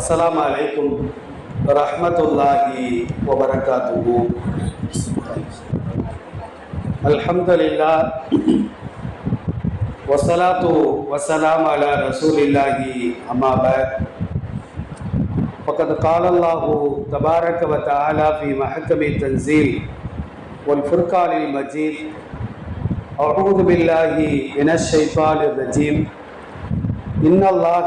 السلام عليكم ورحمة الله وبركاته الحمد لله والصلاة والسلام على رسول الله أما بعد فقد قال الله تبارك وتعالى في محكم التنزيل والفرقان المجيد أعوذ بالله من الشيطان الرجيم إن الله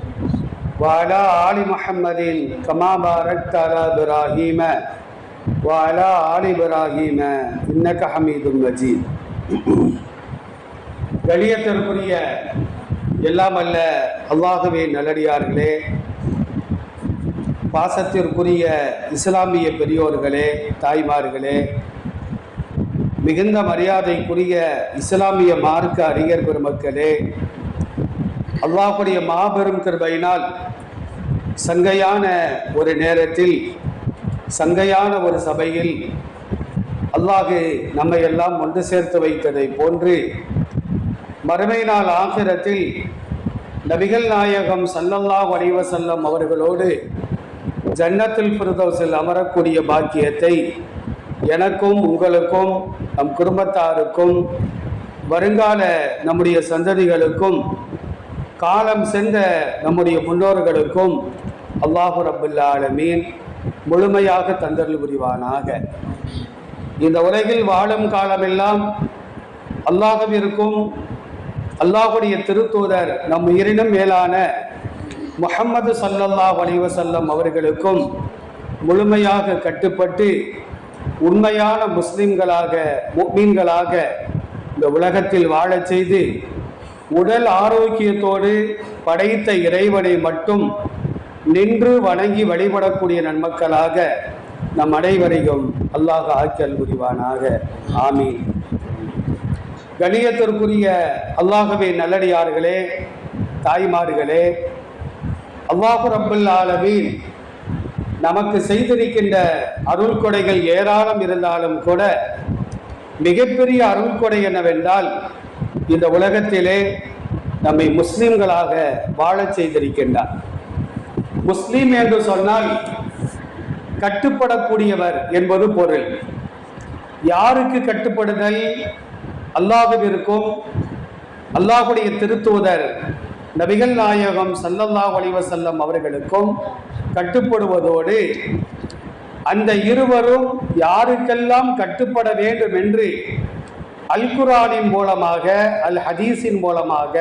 وعلى آل محمد كما باركت على إبراهيم وعلى آل إبراهيم إنك حميد مجيد கலியத்திற்குரிய எல்லாம் அல்ல அல்லாஹுவே நல்லடியார்களே பாசத்திற்குரிய இஸ்லாமிய பெரியோர்களே தாய்மார்களே மிகுந்த மரியாதைக்குரிய இஸ்லாமிய மார்க்க அறிஞர் பெருமக்களே அல்லாஹுடைய மாபெரும் கிருபையினால் சங்கையான ஒரு நேரத்தில் சங்கையான ஒரு சபையில் அல்லாஹு நம்மை எல்லாம் ஒன்று சேர்த்து வைத்ததை போன்று மறுமை நாள் ஆகிரத்தில் நபிகள் நாயகம் சல்லல்லா வடிவ செல்லம் அவர்களோடு ஜன்னத்தில் பிரதோசில் அமரக்கூடிய பாக்கியத்தை எனக்கும் உங்களுக்கும் நம் குடும்பத்தாருக்கும் வருங்கால நம்முடைய சந்ததிகளுக்கும் காலம் சென்ற நம்முடைய முன்னோர்களுக்கும் அல்லாஹு ரபுல்லாலமீன் முழுமையாக தந்தருள் புரிவானாக. இந்த உலகில் வாழும் காலமெல்லாம் அல்லாஹவிற்கும் அல்லாஹுடைய திருத்தூதர் நம் உயிரினும் மேலான முகம்மது சல்லல்லாஹ் வலிவசல்லம் அவர்களுக்கும் முழுமையாக கட்டுப்பட்டு உண்மையான முஸ்லிம்களாக முக்மீன்களாக இந்த உலகத்தில் வாழச் செய்து உடல் ஆரோக்கியத்தோடு படைத்த இறைவனை மட்டும் நின்று வணங்கி வழிபடக்கூடிய நன்மக்களாக நம் அனைவரையும் அல்லாஹ் ஆக்கல் புரிவானாக. ஆமீன். கணியத்திற்குரிய அல்லாஹவே நல்லடியார்களே தாய்மார்களே அல்லாஹு ரப்புல் ஆலமீன் நமக்கு செய்திருக்கின்ற அருள் கொடைகள் ஏராளம் இருந்தாலும் கூட மிகப்பெரிய அருள் கொடை என்னவென்றால் இந்த உலகத்திலே நம்மை முஸ்லிம்களாக வாழச் செய்திருக்கின்றார். முஸ்லீம் என்று சொன்னால் கட்டுப்படக்கூடியவர் என்பது பொருள். யாருக்கு கட்டுப்படுதல்? அல்லாஹுவிற்கும் அல்லாஹுடைய திருத்தூதர் நபிகள் நாயகம் சல்லல்லாஹ் அலிவசல்லம் அவர்களுக்கும் கட்டுப்படுவதோடு அந்த இருவரும் யாருக்கெல்லாம் கட்டுப்பட வேண்டும் என்று அல் குரானின் மூலமாக அல் ஹதீஸின் மூலமாக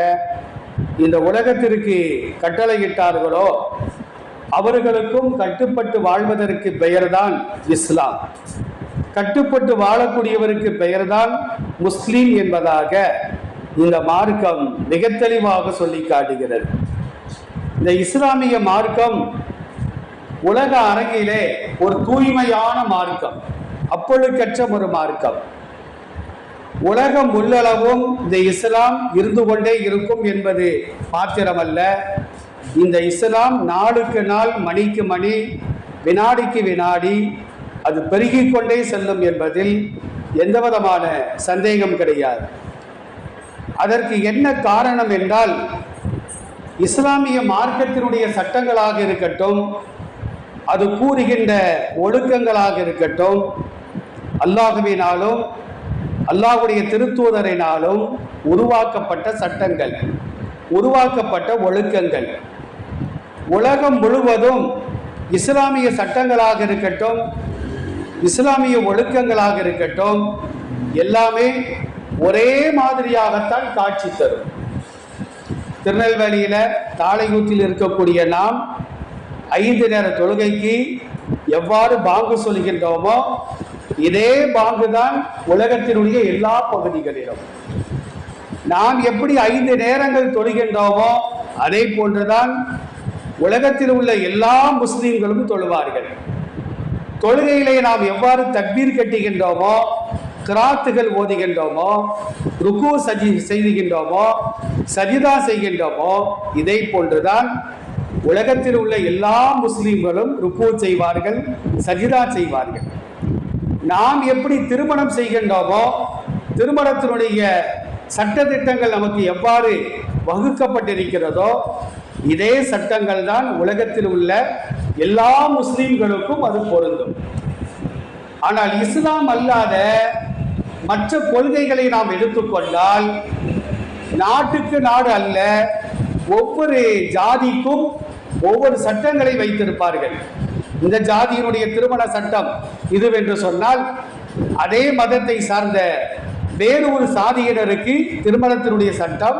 இந்த உலகத்திற்கு கட்டளையிட்டார்களோ அவர்களுக்கும் கட்டுப்பட்டு வாழ்வதற்கு பெயர்தான் இஸ்லாம். கட்டுப்பட்டு வாழக்கூடியவருக்கு பெயர்தான் முஸ்லீம் என்பதாக இந்த மார்க்கம் மிக தெளிவாக சொல்லி காட்டுகிறது. இந்த இஸ்லாமிய மார்க்கம் உலக அரங்கிலே ஒரு தூய்மையான மார்க்கம் அப்பொழுக்கற்ற ஒரு மார்க்கம். உலகம் உள்ளளவும் இந்த இஸ்லாம் இருந்து கொண்டே இருக்கும் என்பது மாத்திரமல்ல. இந்த இஸ்லாம் நாளுக்கு நாள் மணிக்கு மணி வினாடிக்கு வினாடி அது பெருகிக் கொண்டே செல்லும் என்பதில் எந்த விதமான சந்தேகம் கிடையாது. அதற்கு என்ன காரணம் என்றால் இஸ்லாமிய மார்க்கத்தினுடைய சட்டங்களாக இருக்கட்டும் அது கூறுகின்ற ஒழுக்கங்களாக இருக்கட்டும் அல்லாஹுவினாலும் அல்லாஹுடைய திருத்தூதரினாலும் உருவாக்கப்பட்ட சட்டங்கள் உருவாக்கப்பட்ட ஒழுக்கங்கள். உலகம் முழுவதும் இஸ்லாமிய சட்டங்களாக இருக்கட்டும் இஸ்லாமிய ஒழுக்கங்களாக இருக்கட்டும் எல்லாமே ஒரே மாதிரியாகத்தான் காட்சி தரும். திருநெல்வேலியில் தாளையூத்தில் இருக்கக்கூடிய நாம் ஐந்து நேர தொழுகைக்கு எவ்வாறு பாங்கு சொல்கின்றோமோ இதே பாங்குதான் உலகத்தினுடைய எல்லா பகுதிகளிலும். நாம் எப்படி ஐந்து நேரங்கள் தொழுகின்றோமோ அதே போன்றுதான் உலகத்தில் உள்ள எல்லா முஸ்லீம்களும் தொழுவார்கள். தொழுகையிலே நாம் எவ்வாறு தக்பீர் கட்டுகின்றோமோ கிராத்துகள் ஓதுகின்றோமோ ருக்கு சஜி செய்கின்றோமோ சஜிதா செய்கின்றோமோ இதை போன்றுதான் உலகத்தில் உள்ள எல்லா முஸ்லீம்களும் ருக்கு செய்வார்கள் சஜிதா செய்வார்கள். நாம் எப்படி திருமணம் செய்கின்றோமோ திருமணத்தினுடைய சட்டதிட்டங்கள் நமக்கு எவ்வாறு வகுக்கப்பட்டிருக்கிறதோ இதே சட்டங்கள் தான் உலகத்தில் உள்ள எல்லா முஸ்லீம்களுக்கும் அது பொருந்தும். ஆனால் இஸ்லாம் அல்லாத மற்ற கொள்கைகளை நாம் எடுத்துக்கொண்டால் நாட்டுக்கு நாடு அல்ல ஒவ்வொரு ஜாதிக்கும் ஒவ்வொரு சட்டங்களை வைத்திருப்பார்கள். இந்த ஜாதியினுடைய திருமண சட்டம் இதுவென்று சொன்னால் அதே மதத்தை சார்ந்த வேறு ஒரு சாதியினருக்கு திருமணத்தினுடைய சட்டம்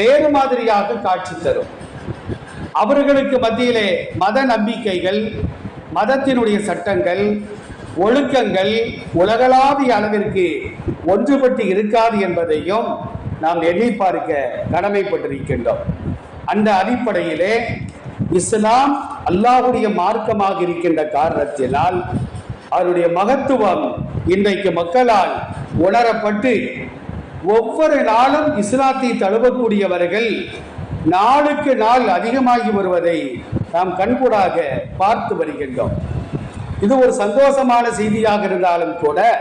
வேறு மாதிரியாக காட்சி தரும். அவர்களுக்கு மத்தியிலே மத நம்பிக்கைகள் மதத்தினுடைய சட்டங்கள் ஒழுக்கங்கள் உலகளாவிய அளவிற்கு ஒன்றுபட்டு இருக்காது என்பதையும் நாம் எண்ணி பார்க்க கடமைப்பட்டிருக்கின்றோம். அந்த அடிப்படையிலே இஸ்லாம் அல்லாஹுடைய மார்க்கமாக இருக்கின்ற காரணத்தினால் அவருடைய மகத்துவம் இன்றைக்கு மக்களால் உணரப்பட்டு ஒவ்வொரு நாளும் இஸ்லாத்தை தழுவக்கூடியவர்கள் நாளுக்கு நாள் அதிகமாகி வருவதை நாம் கண்கூடாக பார்த்து வருகின்றோம். இது ஒரு சந்தோஷமான செய்தியாக இருந்தாலும் கூட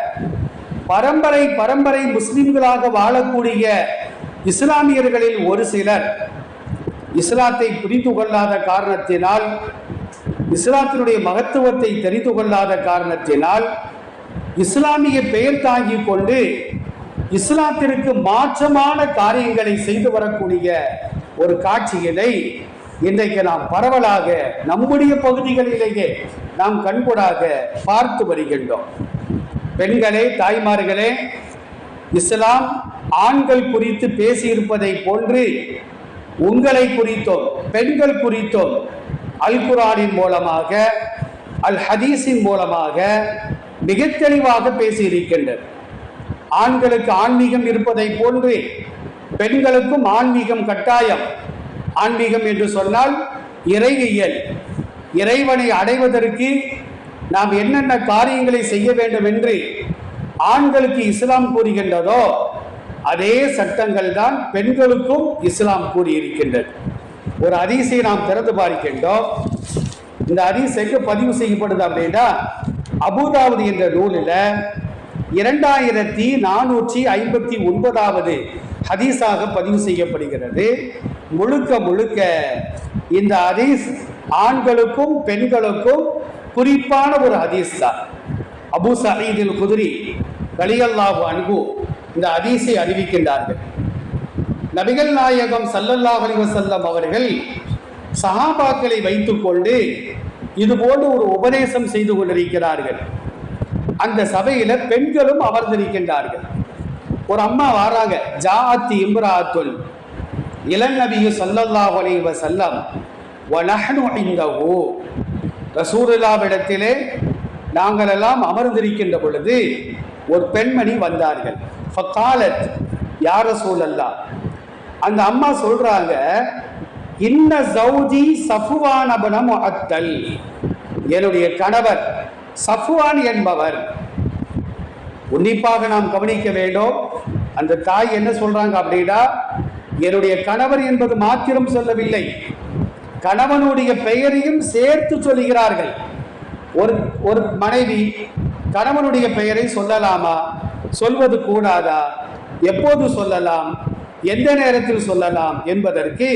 பரம்பரை பரம்பரை முஸ்லிம்களாக வாழக்கூடிய இஸ்லாமியர்களில் ஒரு சிலர் இஸ்லாத்தை புரிந்து கொள்ளாத காரணத்தினால் இஸ்லாத்தினுடைய மகத்துவத்தை தெரிந்து கொள்ளாத காரணத்தினால் இஸ்லாமிய பெயர் தாங்கிக் கொண்டு இஸ்லாத்திற்கு மாற்றமான காரியங்களை செய்து வரக்கூடிய ஒரு காட்சியினை இன்றைக்கு நாம் பரவலாக நம்முடைய பகுதிகளிலேயே நாம் கண்கூடாக பார்த்து வருகின்றோம். பெண்களே தாய்மார்களே இஸ்லாம் ஆண்கள் குறித்து பேசியிருப்பதை போன்று உங்களை குறித்தோம் பெண்கள் குறித்தோம் அல் குரானின் மூலமாக அல் ஹதீஸின் மூலமாக மிக தெளிவாக பேசியிருக்கின்றது ஆண்களுக்கு ஆன்மீகம் இருப்பதை போன்று பெண்களுக்கும் ஆன்மீகம் கட்டாயம். ஆன்மீகம் என்று சொன்னால் இறைவியல். இறைவனை அடைவதற்கு நாம் என்னென்ன காரியங்களை செய்ய வேண்டும் என்று ஆண்களுக்கு இஸ்லாம் கூறுகின்றதோ அதே சட்டங்கள் தான் பெண்களுக்கும் இஸ்லாம் கூறியிருக்கின்றது. ஒரு அதிசை நாம் திறந்து பார்க்கின்றோம். இந்த அதிசைக்கு பதிவு செய்யப்படுது அப்படின்னா அபுதாவது என்ற நூலில் இரண்டாயிரத்தி நானூற்றி ஐம்பத்தி ஒன்பதாவது ஹதீஸாக பதிவு செய்யப்படுகிறது. முழுக்க முழுக்க இந்த ஹதீஸ் ஆண்களுக்கும் பெண்களுக்கும் குறிப்பான ஒரு ஹதீஸ் தான். அபு சயீதில் குதிரி கலியல்லாஹு அன்பு இந்த அதிசை அறிவிக்கின்றார்கள். நபிகள் நாயகம் சல்லல்லாஹு அலைஹி அவர்கள் சஹாபாக்களை வைத்துக்கொண்டு இது போன்று ஒரு உபதேசம் செய்து கொண்டிருக்கிறார்கள். அந்த சபையில பெண்களும் அமர்ந்திருக்கின்றார்கள். ஒரு அம்மா வராங்க ஜாத்தி இம்ராத்துல் இளநபிய நபியு சல்லல்லாஹு செல்லம் வஸல்லம் வனஹ்னு இந்தஹு நாங்கள் எல்லாம் அமர்ந்திருக்கின்ற பொழுது ஒரு பெண்மணி வந்தார்கள். ஃபக்காலத் யார சூழல்லா அந்த அம்மா சொல்றாங்க இன்ன ஜவுஜி சஃபுவான் அத்தல் என்னுடைய கணவர் சஃபுவான் என்பவர். உன்னிப்பாக நாம் கவனிக்க வேண்டும். அந்த தாய் என்ன சொல்றாங்க அப்படின்னா என்னுடைய கணவர் என்பது மாத்திரம் சொல்லவில்லை. கணவனுடைய பெயரையும் சேர்த்து சொல்கிறார்கள். ஒரு ஒரு மனைவி கணவனுடைய பெயரை சொல்லலாமா? சொல்வது கூடாதா? எப்போது சொல்லலாம்? எந்த நேரத்தில் சொல்லலாம் என்பதற்கு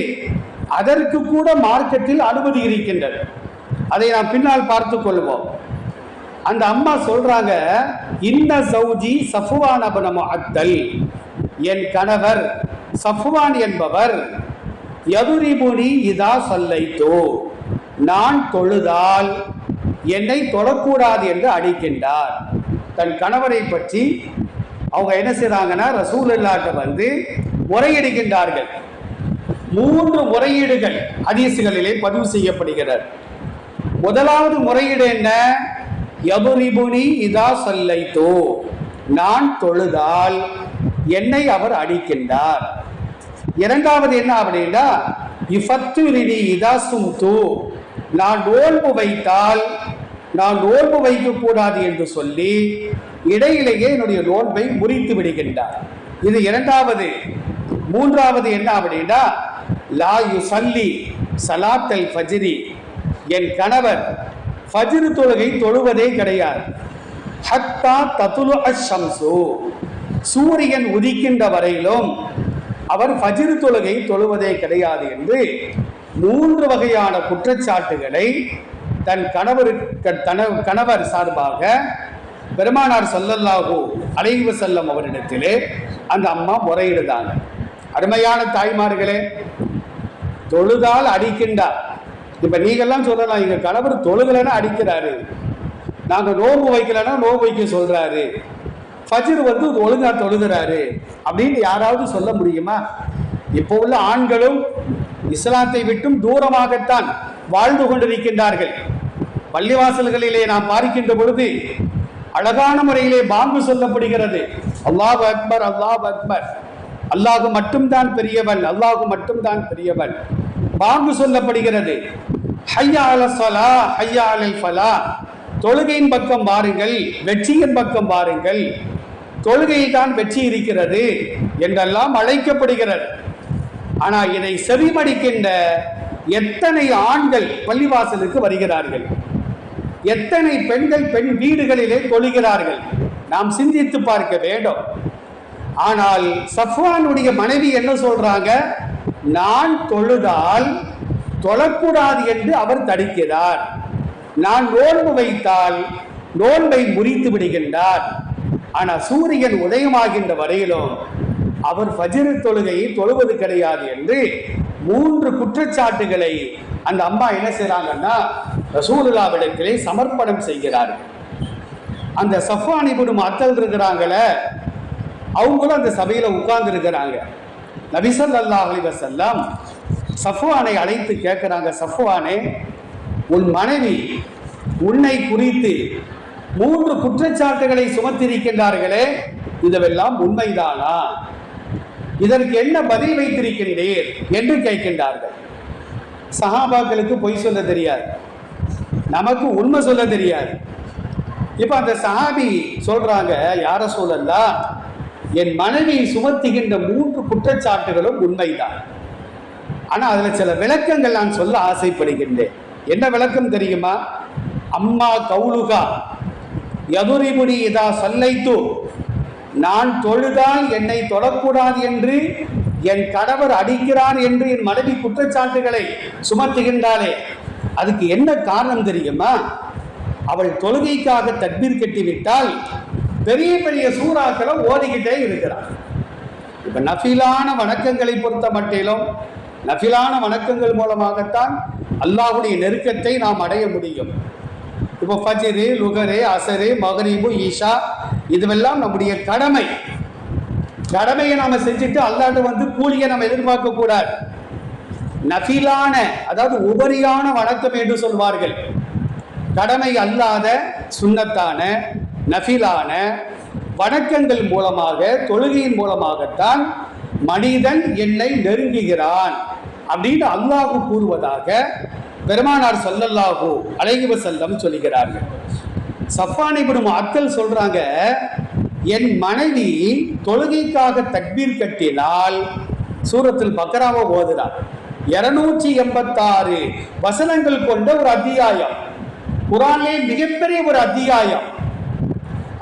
அதற்கு கூட மார்க்கெட்டில் அனுமதி இருக்கின்றது. அதை நாம் பின்னால் பார்த்து கொள்வோம். அந்த அம்மா சொல்றாங்க இன்ன சௌஜி சஃபுவான் அபனமு அத்தல் என் கணவர் சஃபுவான் என்பவர் எதுரிபுனி இதா சொல்லைத்தோ. நான் தொழுதால் என்னை தொடக்கூடாது என்று அடிக்கின்றார். தன் கணவரை பற்றி அவங்க என்ன செய்கிறாங்கன்னா ரசூல் இல்லாட்ட வந்து முறையிடுகின்றார்கள். மூன்று முறையீடுகள் அதிசுகளிலே பதிவு செய்யப்படுகிறது. முதலாவது முறையீடு என்ன? யபுரிபுனி இதா சொல்லைத்தோ. நான் தொழுதால் என்னை அவர் அடிக்கின்றார். இரண்டாவது என்ன அப்படின்னா இஃபத்துரினி இதா தூ நான் நோன்பு வைத்தால் நான் நோன்பு வைக்கக்கூடாது என்று சொல்லி இடையிலேயே என்னுடைய நோன்பை முறித்து விடுகின்றார். இது இரண்டாவது. மூன்றாவது என்ன அப்படின்னா லா யுசல்லி சலாத்தல் ஃபஜ்ரி. என் கணவர் ஃபஜ்ர் தொழுகை தொழுவதே கிடையாது. ஹத்தா தத்துலு அஷம்சு. சூரியன் உதிக்கின்ற வரையிலும் அவர் ஃபஜ்ர் தொழுகை தொழுவதே கிடையாது என்று மூன்று வகையான குற்றச்சாட்டுகளை தன் கணவருக்கு தன- கணவர் சார்பாக பெருமானார் சொல்லல்லாகோ அலைஹி செல்லம் அவரிடத்திலே அந்த அம்மா முறையிடுதாங்க அருமையான தாய்மார்களே தொழுதால் அடிக்கின்றார் இப்ப நீங்கள்லாம் சொல்லலாம் எங்க கணவர் தொழுகலைன்னா அடிக்கிறாரு. நாங்க நோம்பு வைக்கலைன்னா நோம்பு வைக்க சொல்றாரு. ஃபஜர் வந்து ஒழுங்கா தொழுகிறாரு. அப்படின்னு யாராவது சொல்ல முடியுமா? இப்போ உள்ள ஆண்களும் இஸ்லாத்தை விட்டும் தூரமாகத்தான் வாழ்ந்து கொண்டிருக்கின்றார்கள். பள்ளிவாசல்களிலே நாம் பார்க்கின்ற பொழுது அழகான முறையிலே பாம்பு சொல்லப்படுகிறது. அல்லாஹ் அக்பர் அல்லாஹ் அக்பர். அல்லாஹு மட்டும்தான் பெரியவன் அல்லாஹு மட்டும்தான் பெரியவன். பாம்பு சொல்லப்படுகிறது. ஹையா அல ஸலா ஹையா அலல் ஃபலா. தொழுகையின் பக்கம் வாருங்கள் வெற்றியின் பக்கம் வாருங்கள். தொழுகையில் தான் வெற்றி இருக்கிறது என்றெல்லாம் அழைக்கப்படுகிறது. ஆனால் இதை செவிமடிக்கின்ற எத்தனை ஆண்கள் பள்ளிவாசலுக்கு வருகிறார்கள்? எத்தனை பெண்கள் பெண் வீடுகளிலே தொழுகிறார்கள்? நாம் சிந்தித்து பார்க்க வேண்டும். ஆனால் சஃப்வானுடைய மனைவி என்ன சொல்றாங்க? நான் தொழுதால் தொழக்கூடாது என்று அவர் தடுக்கிறார். நான் நோன்பு வைத்தால் நோன்பை முறித்து விடுகின்றார். ஆனால் சூரியன் உதயமாகின்ற வரையிலும் அவர் ஃபஜ்ர் தொழுகையை தொழுவது கிடையாது என்று மூன்று குற்றச்சாட்டுகளை அந்த அம்மா என்ன செய்றாங்கன்னா ரசூலுல்லாவிடத்திலே சமர்ப்பணம் செய்கிறார்கள். அந்த சஃப்வானி குடும் அத்தல் இருக்கிறாங்கள அவங்களும் அந்த சபையில உட்கார்ந்து இருக்கிறாங்க நபிசல் அல்லாஹ் அலி வசல்லாம் சஃப்வானை அழைத்து கேட்கிறாங்க சஃப்வானே உன் மனைவி உன்னை குறித்து மூன்று குற்றச்சாட்டுகளை சுமத்திருக்கின்றார்களே இதுவெல்லாம் உண்மைதானா? இதற்கு என்ன பதில் வைத்திருக்கின்றீர் என்று கேட்கின்றார்கள். சஹாபாக்களுக்கு பொய் சொல்ல தெரியாது. நமக்கு உண்மை சொல்ல தெரியாது. இப்ப அந்த சஹாபி சொல்றாங்க யார சொல்லலா என் மனைவி சுமத்துகின்ற மூன்று குற்றச்சாட்டுகளும் உண்மைதான். ஆனா அதுல சில விளக்கங்கள் நான் சொல்ல ஆசைப்படுகின்றேன். என்ன விளக்கம் தெரியுமா? அம்மா கவுலுகா எதுரிபுடி இதா சல்லைத்து நான் தொழுதால் என்னை தொழக்கூடாது என்று என் கணவர் அடிக்கிறார் என்று என் மனைவி குற்றச்சாட்டுகளை சுமத்துகின்றாளே. அதுக்கு என்ன காரணம் தெரியுமா? அவள் தொழுகைக்காக தட்பீர் கட்டிவிட்டால் பெரிய பெரிய சூறாக்களை ஓடிக்கிட்டே இருக்கிறார். இப்ப நஃபிலான வணக்கங்களை பொறுத்த மட்டிலும் நஃபிலான வணக்கங்கள் மூலமாகத்தான் அல்லாஹுடைய நெருக்கத்தை நாம் அடைய முடியும். இப்போ ஃபஜிரு லுகரு அசரு மகரீபு ஈஷா இதுவெல்லாம் நம்முடைய கடமை. கடமையை நாம செஞ்சுட்டு அல்லாண்டு வந்து கூலியை நம்ம எதிர்பார்க்க கூடாது. நஃபிலான அதாவது உபரியான வணக்கம் என்று சொல்வார்கள். கடமை அல்லாத சுண்ணத்தான நஃபிலான வணக்கங்கள் மூலமாக தொழுகையின் மூலமாகத்தான் மனிதன் என்னை நெருங்குகிறான் அப்படின்னு அல்லாஹ் கூறுவதாக பெருமானார் ஸல்லல்லாஹு அலைஹி செல்லம் சொல்லுகிறார்கள் சஃபான் இப்னு அத்தல் சொல்றாங்க என் மனைவி தொழுகைக்காக தக்பீர் கட்டினால் சூரத்தில் பக்ராவை ஓதுறார். இருநூற்றி எண்பத்தாறு வசனங்கள் கொண்ட ஒரு அத்தியாயம். குரானே மிகப்பெரிய ஒரு அத்தியாயம்.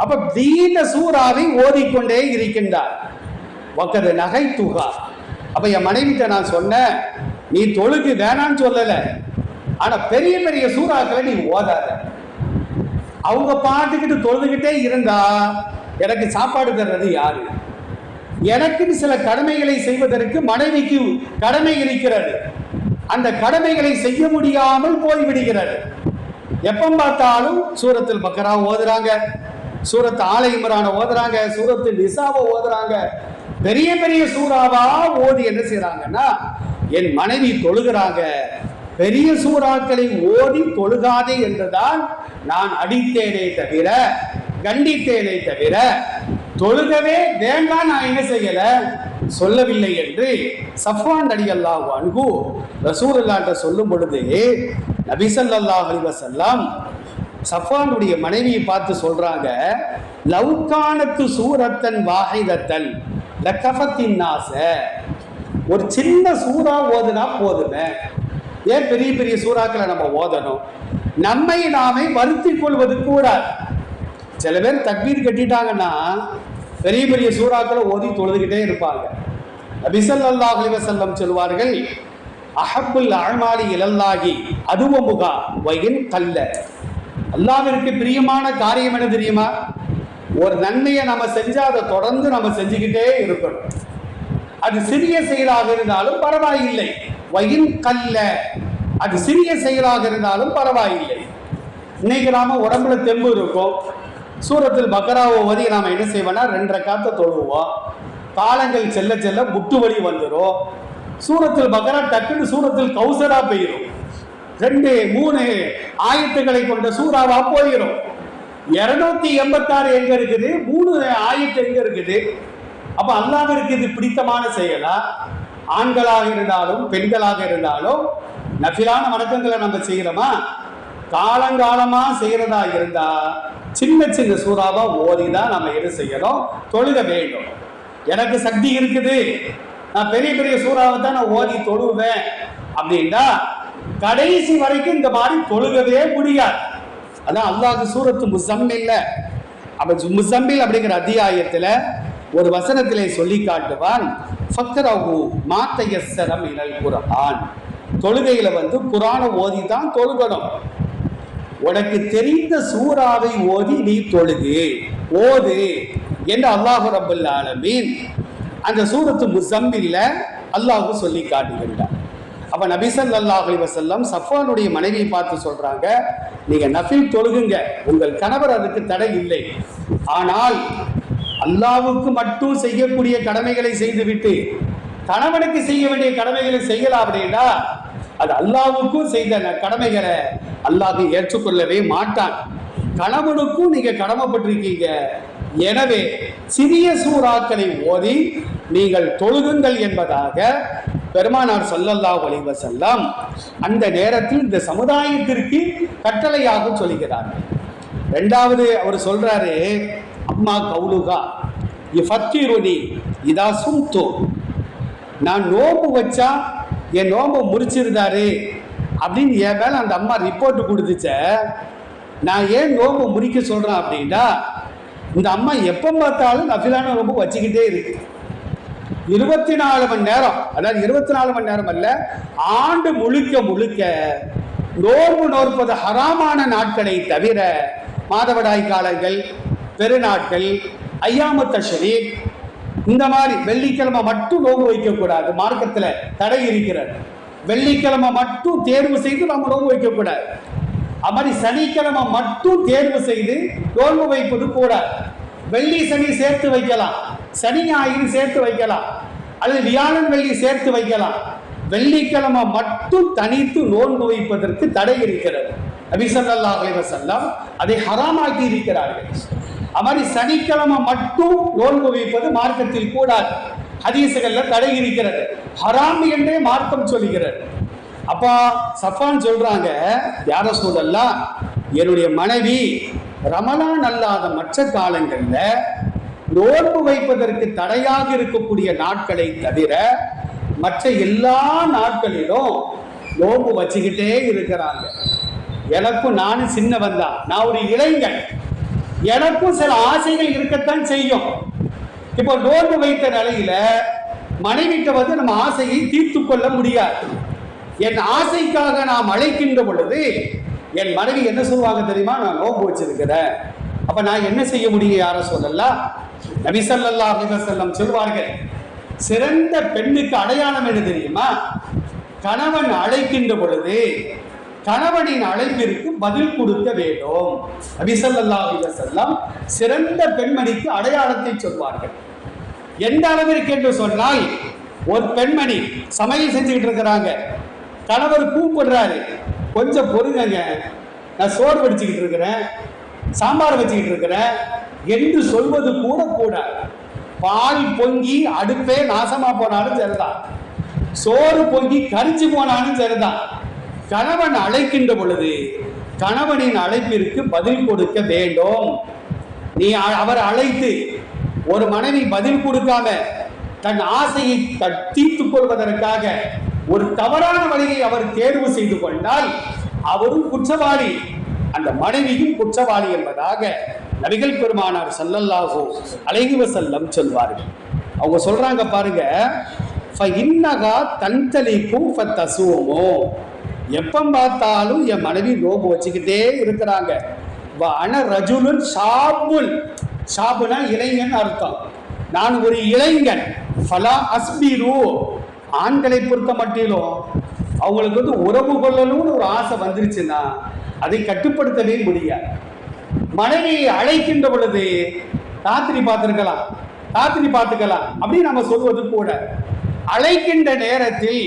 அப்ப தீன சூறாவை ஓதிக்கொண்டே இருக்கின்றார். ஒக்கது நகை துகா அப்ப என் மனைவிட்ட நான் சொன்னேன் நீ தொழுகு வேணான்னு சொல்லல. ஆனா பெரிய பெரிய சூறாக்களை நீ ஓதாத. அவங்க பாட்டுக்கிட்டு தொழுதுகிட்டே இருந்தா எனக்கு சாப்பாடு தர்றது யாரு? எனக்குன்னு சில கடமைகளை செய்வதற்கு மனைவிக்கு கடமை இருக்கிறது. அந்த கடமைகளை செய்ய முடியாமல் போய்விடுகிறது. எப்போ பார்த்தாலும் சூரத்தில் பக்கரா ஓதுறாங்க. சூரத்து ஆலை இம்ரான ஓதுறாங்க. சூரத்து நிசாவை ஓதுறாங்க. பெரிய பெரிய சூறாவா ஓதி என்ன செய்யறாங்கன்னா என் மனைவி தொழுகிறாங்க. பெரிய சூறாக்களை ஓதி தொழுகாதே என்றுதான் நான் அடித்தேனே தவிர கண்டித்தேனே தவிர தொழுகவே வேண்டாம் நான் என்ன செய்யல? சொல்லவில்லை என்று சஃப்வான் அலி அல்லாஹ் அன்கு ரசூலுல்லாட்ட சொல்லும் பொழுது நபிசல்லாஹ் ஸல்லல்லாஹு சஃப்வானுடைய மனைவியை பார்த்து சொல்றாங்க லவ்கானத்து சூரத்தன் வாஹிதத்தன் லக்கஃபத்தின் நாச. ஒரு சின்ன சூறா ஓதுனா போதுமே. ஏன் பெரிய பெரிய சூறாக்களை நம்ம ஓதணும்? நம்மை நாமே வருத்தி கொள்வது கூடாது சில பேர் தக்பீர் கட்டிட்டாங்கன்னா பெரிய பெரிய சூறாக்களை ஓதி தொழுதுகிட்டே இருப்பாங்க. நபிசல்லாஹ் அலிவசல்லம் சொல்வார்கள் அஹப்புல் அழ்மாலி இலல்லாகி அதுவமுகா வயின் கல்ல அல்லாவிற்கு பிரியமான காரியம் என்ன தெரியுமா? ஒரு நன்மையை நம்ம செஞ்சா அதை தொடர்ந்து நம்ம செஞ்சுக்கிட்டே இருக்கணும். அது சிறிய செயலாக இருந்தாலும் பரவாயில்லை. வயின் கல்ல. அது சிறிய செயலாக இருந்தாலும் பரவாயில்லை. இன்னைக்கு நாம உடம்புல தெம்பு இருக்கும் சூரத்தில் பக்கராவை ஓதி நாம் என்ன செய்வோம்னா ரெண்டரை காத்த தொழுவோம். காலங்கள் செல்ல செல்ல முட்டு வலி வந்துடும் சூரத்தில் பக்கரா டக்குன்னு சூரத்தில் கௌசரா போயிடும் ரெண்டு மூணு ஆயத்துக்களை கொண்ட சூறாவா போயிடும் இருநூத்தி எண்பத்தாறு எங்க இருக்குது? மூணு ஆயத்து எங்க இருக்குது? அப்ப அல்லாவிற்கு இருக்குது பிடித்தமான செயலா? ஆண்களாக இருந்தாலும் பெண்களாக இருந்தாலும் நஃபிலான வணக்கங்களை நம்ம செய்கிறோமா காலங்காலமா செய்யறதா இருந்தா சின்ன சின்ன சூறாவா ஓதி தான் நம்ம எது செய்யணும்? தொழுக வேண்டும். எனக்கு சக்தி இருக்குது. நான் பெரிய பெரிய சூறாவை தான் நான் ஓதி தொழுவேன். அப்படின்னா கடைசி வரைக்கும் இந்த மாதிரி தொழுகவே முடியாது. அதான் அல்லாஹ் சூரத்து முசம்மில்ல. அப்ப முசம்மில் அப்படிங்கிற அத்தியாயத்துல ஒரு வசனத்திலே சொல்லி காட்டுவான் ஃபக்ரஹு மாத்தயஸ்ஸரம் இலல் குர்ஆன் தொழுகையில வந்து குரானை ஓதி தான் தொழுகணும். உனக்கு தெரிந்த சூறாவை ஓதி நீ தொழுகு ஓது என்று அல்லாஹு ரபுல் ஆலமீன் அந்த சூரத்து முசம்பில்ல அல்லாஹு சொல்லி காட்டுகின்றார் அப்ப நபிசல் அல்லாஹ் வசல்லம் சஃபானுடைய மனைவியை பார்த்து சொல்றாங்க நீங்க நஃபில் தொழுகுங்க உங்கள் கணவர் அதுக்கு தடை இல்லை. ஆனால் அல்லாவுக்கு மட்டும் செய்யக்கூடிய கடமைகளை செய்துவிட்டு கணவனுக்கு செய்ய வேண்டிய கடமைகளை செய்யலாம் அப்படின்னா அது அல்லாவுக்கும் செய்த கடமைகளை அல்லாஹ் ஏற்றுக்கொள்ளவே மாட்டான். கணவனுக்கும் நீங்க கடமைப்பட்டிருக்கீங்க. எனவே சிறிய சூறாக்களை ஓதி நீங்கள் தொழுகுங்கள் என்பதாக பெருமானார் சொல்லல்லா அலைஹி வஸல்லம் அந்த நேரத்தில் இந்த சமுதாயத்திற்கு கட்டளையாக சொல்கிறார்கள். ரெண்டாவது அவர் சொல்றாரு அம்மா கவுலுகா இஃபத்திருனி இதா சும்தோ. நான் நோம்பு வச்சா என் நோம்பை முறிச்சிருந்தாரு அப்படின்னு என் மேலே அந்த அம்மா ரிப்போர்ட் கொடுத்துச்ச. நான் ஏன் நோம்பு முறிக்க சொல்கிறேன் அப்படின்னா இந்த அம்மா எப்போ பார்த்தாலும் நஃபிலான நோம்பு வச்சுக்கிட்டே இருக்கு. இருபத்தி நாலு மணி நேரம் அதாவது இருபத்தி நாலு மணி நேரம் அல்ல ஆண்டு முழுக்க முழுக்க நோன்பு நோற்பது ஹராமான நாட்களை தவிர மாதவிடாய் காலங்கள் பெருநாட்கள் ஐயாமத்த ஷரீப் இந்த மாதிரி வெள்ளிக்கிழமை மட்டும் நோம்பு வைக்கக்கூடாது. மார்க்கத்தில் தடை இருக்கிறது. வெள்ளிக்கிழமை மட்டும் தேர்வு செய்து நம்ம நோன்பு வைக்கக்கூடாது. அது மாதிரி சனிக்கிழமை மட்டும் தேர்வு செய்து நோன்பு வைப்பது கூடாது வெள்ளி சனி சேர்த்து வைக்கலாம். சனி ஞாயிறு சேர்த்து வைக்கலாம். அல்லது வியாழன் வெள்ளி சேர்த்து வைக்கலாம். வெள்ளிக்கிழமை மட்டும் தனித்து நோன்பு வைப்பதற்கு தடை இருக்கிறது. நபி அலைவசல்லாம் அதை ஹராமாக்கி இருக்கிறார்கள். மாதிரி சனிக்கிழமை மட்டும் நோன்பு வைப்பது மார்க்கத்தில் கூடாது. ஹதீசுகள்ல தடை இருக்கிறது. ஹராம் என்றே மார்க்கம் சொல்லுகிறது. அப்பா சஃபான் சொல்றாங்க யார சூழல்லாம் என்னுடைய மனைவி ரமலான் அல்லாத மற்ற காலங்கள்ல நோன்பு வைப்பதற்கு தடையாக இருக்கக்கூடிய நாட்களை தவிர மற்ற எல்லா நாட்களிலும் நோன்பு வச்சுக்கிட்டே இருக்கிறாங்க. எனக்கும் நானும் சின்னவன் தான் நான் ஒரு இளைஞன். எனக்கும் சில ஆசைகள் இருக்கத்தான் செய்யும். இப்போ நோன்பு வைத்த நிலையில மனைவிட்ட வந்து நம்ம ஆசையை தீர்த்து கொள்ள முடியாது. என் ஆசைக்காக நாம் அழைக்கின்ற பொழுது என் மனைவி என்ன சொல்லுவாங்க தெரியுமா? நான் நோன்பு வச்சிருக்கிறேன். அப்ப நான் என்ன செய்ய முடியும்? யார சொல்லலாம் நபிசல்லா ஸல்லல்லாஹு சொல்வார்கள் சிறந்த பெண்ணுக்கு அடையாளம் என்ன தெரியுமா? கணவன் அழைக்கின்ற பொழுது கணவனின் அழைப்பிற்கு பதில் கொடுக்க வேண்டும். நபி செல்லம் சிறந்த பெண்மணிக்கு அடையாளத்தை சொல்வார்கள். எந்த அளவிற்கு என்று சொன்னால் ஒரு பெண்மணி சமையல் செஞ்சுக்கிட்டு இருக்கிறாங்க. கணவர் கூப்பிடுறாரு கொஞ்சம் பொறுங்கங்க. நான் சோறு வடிச்சுக்கிட்டு இருக்கிறேன். சாம்பார் வச்சுக்கிட்டு இருக்கிறேன். என்று சொல்வது கூட கூடாது. பால் பொங்கி அடுப்பே நாசமா போனாலும் சரிதான். சோறு பொங்கி கரிச்சு போனாலும் சரிதான். கணவன் அழைக்கின்ற பொழுது கணவனின் அழைப்பிற்கு பதில் கொடுக்க வேண்டும். நீ அ- அவர் அழைத்து ஒரு மனைவி பதில் கொடுக்காம தன் ஆசையை தீர்த்து கொள்வதற்காக ஒரு தவறான வழியை அவர் தேர்வு செய்து கொண்டால் அவரும் குற்றவாளி. அந்த மனைவியும் குற்றவாளி என்பதாக நபிகள் பெருமானார் ஸல்லல்லாஹு அழகிவ செல்லம் சொல்வார்கள். அவங்க சொல்றாங்க பாருங்க இன்னகா தன்தலிக்கும் தசுவோமோ எப்போ பார்த்தாலும் என் மனைவி நோம்பு வச்சுக்கிட்டே இருக்கிறாங்க. வ அன ரஜுலுன் ஷாபுன் ஷாபுனா இளைஞன் அர்த்தம். நான் ஒரு இளைஞன். ஃபலா அஸ்பிரு. ஆண்களை பொறுத்த மட்டிலும் அவங்களுக்கு வந்து உறவு கொள்ளணும்னு ஒரு ஆசை வந்துருச்சுன்னா அதை கட்டுப்படுத்தவே முடியாது. மனைவியை அழைக்கின்ற பொழுது ராத்திரி பார்த்துருக்கலாம். ராத்திரி பார்த்துக்கலாம். அப்படின்னு நம்ம சொல்வது கூட. அழைக்கின்ற நேரத்தில்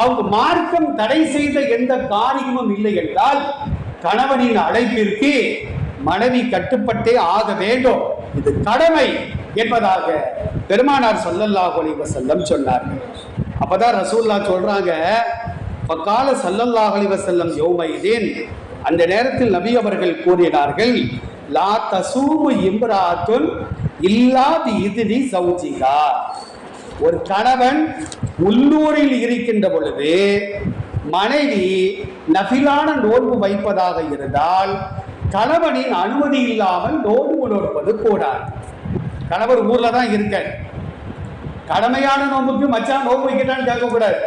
அவங்க மார்க்கம் தடை செய்த எந்த காரியமும் இல்லை என்றால் கணவனின் அழைப்பிற்கு மனைவி கட்டுப்பட்டே ஆக வேண்டும். இது கடமை என்பதாக பெருமானார் ஸல்லல்லாஹு அலைஹி செல்லம் சொன்னார்கள். அப்பதான் ரசூல்லா சொல்றாங்க பக்கால சல்லல்லா அலைஹி செல்லம் யோமைதீன் அந்த நேரத்தில் நபி அவர்கள் கூறினார்கள் லா தசூமு இம்ராத்துன் இல்லாத இதுனி சௌஜிகா. ஒரு கணவன் உள்ளூரில் இருக்கின்ற பொழுது மனைவி நபிலான நோன்பு வைப்பதாக இருந்தால் கணவனின் அனுமதி இல்லாமல் நோன்பு நோற்பது கூடாது. கணவர் ஊர்ல தான் இருக்க கடமையான நோம்புக்கு மச்சான் நோம்பு வைக்கிட்டான்னு கேட்கக்கூடாது.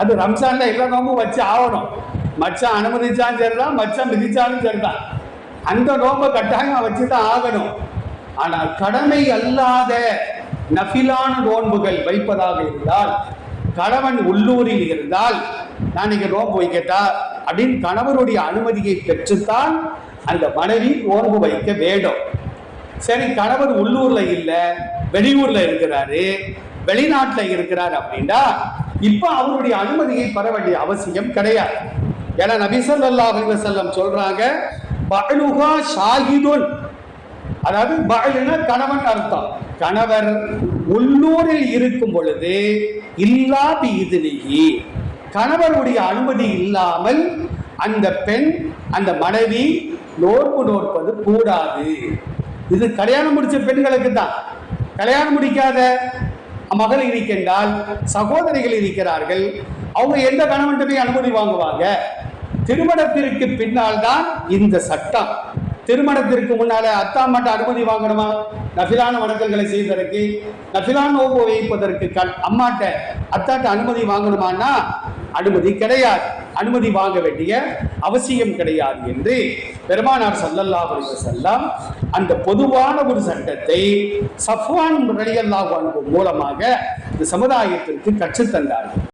அது ரம்சான்ல எல்லா நோம்பும் வச்சு ஆகணும். மச்சான் அனுமதிச்சாலும் சரிதான் மச்சான் மிதிச்சாலும் சரிதான். அந்த நோம்பை கட்டாயம் வச்சு தான் ஆகணும். ஆனால் கடமை அல்லாத நஃபிலான நோன்புகள் வைப்பதாக இருந்தால் கணவன் உள்ளூரில் இருந்தால் நான் இங்கே நோன்பு வைக்கட்டா? அப்படின்னு கணவருடைய அனுமதியை பெற்றுத்தான் அந்த மனைவி நோன்பு வைக்க வேண்டும். சரி கணவர் உள்ளூர்ல இல்லை வெளியூர்ல இருக்கிறாரு வெளிநாட்டில் இருக்கிறார் அப்படின்னா இப்போ அவருடைய அனுமதியை பெற வேண்டிய அவசியம் கிடையாது. ஏன்னா நபிசல்லா ஸல்லல்லாஹு சொல்றாங்க பழுகா ஷாகிதுன் அதாவது பஅலுனா கணவன் அர்த்தம். கணவர் உள்ளூரில் இருக்கும் பொழுது இல்லா இதுனிகி கணவருடைய அனுமதி இல்லாமல் அந்த பெண் அந்த மனைவி நோர்ப்பு நோற்பது கூடாது. இது கல்யாணம் முடிச்ச பெண்களுக்கு தான். கல்யாணம் முடிக்காத மகள் இருக்கின்றால் சகோதரிகள் இருக்கிறார்கள் அவங்க எந்த கணவன்கிட்ட போய் அனுமதி வாங்குவாங்க? திருமணத்திற்கு பின்னால் தான் இந்த சட்டம். திருமணத்திற்கு முன்னால அத்தா மட்டும் அனுமதி வாங்கணுமா? நஃபிலான வணக்கங்களை செய்வதற்கு நஃபிலான நோம்பு வைப்பதற்கு கண் அம்மாட்ட அத்தாட்ட அனுமதி வாங்கணுமான்னா அனுமதி கிடையாது. அனுமதி வாங்க வேண்டிய அவசியம் கிடையாது என்று பெருமானார் ஸல்லல்லாஹு செல்லாம் அந்த பொதுவான ஒரு சட்டத்தை சஃப்வான் ரலியல்லாஹு மூலமாக இந்த சமுதாயத்திற்கு கற்றுத்தந்தார்கள்